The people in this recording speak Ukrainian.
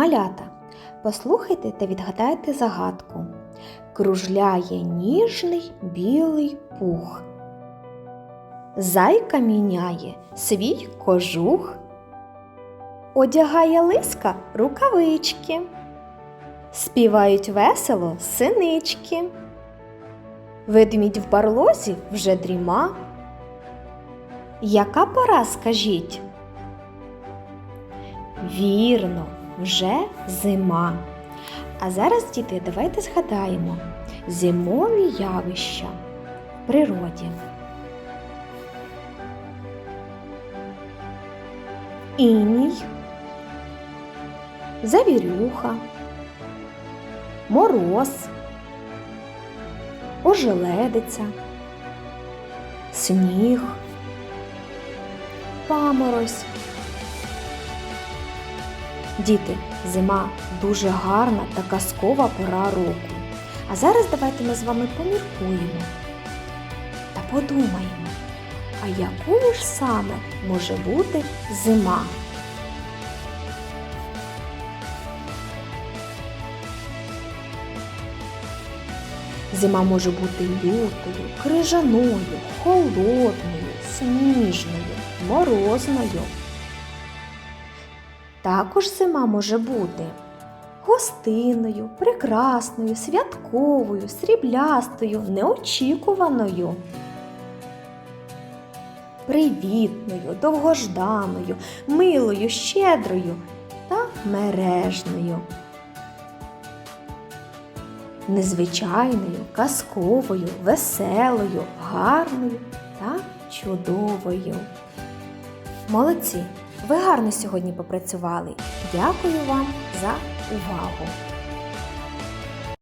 Малята, послухайте та відгадайте загадку. Кружляє ніжний білий пух. Зайка міняє свій кожух. Одягає лиска рукавички. Співають весело синички. Ведмідь в барлозі вже дріма. Яка пора, скажіть? Вірно, вже зима. А зараз, діти, давайте згадаємо зимові явища в природі. Іній, завірюха, мороз, ожеледиця, сніг, паморозь. Діти, зима дуже гарна та казкова пора року. А зараз давайте ми з вами поміркуємо та подумаємо, а якою ж саме може бути зима? Зима може бути лютою, крижаною, холодною, сніжною, морозною. Також зима може бути гостинною, прекрасною, святковою, сріблястою, неочікуваною, привітною, довгожданою, милою, щедрою та мережною. Незвичайною, казковою, веселою, гарною та чудовою. Молодці! Ви гарно сьогодні попрацювали. Дякую вам за увагу!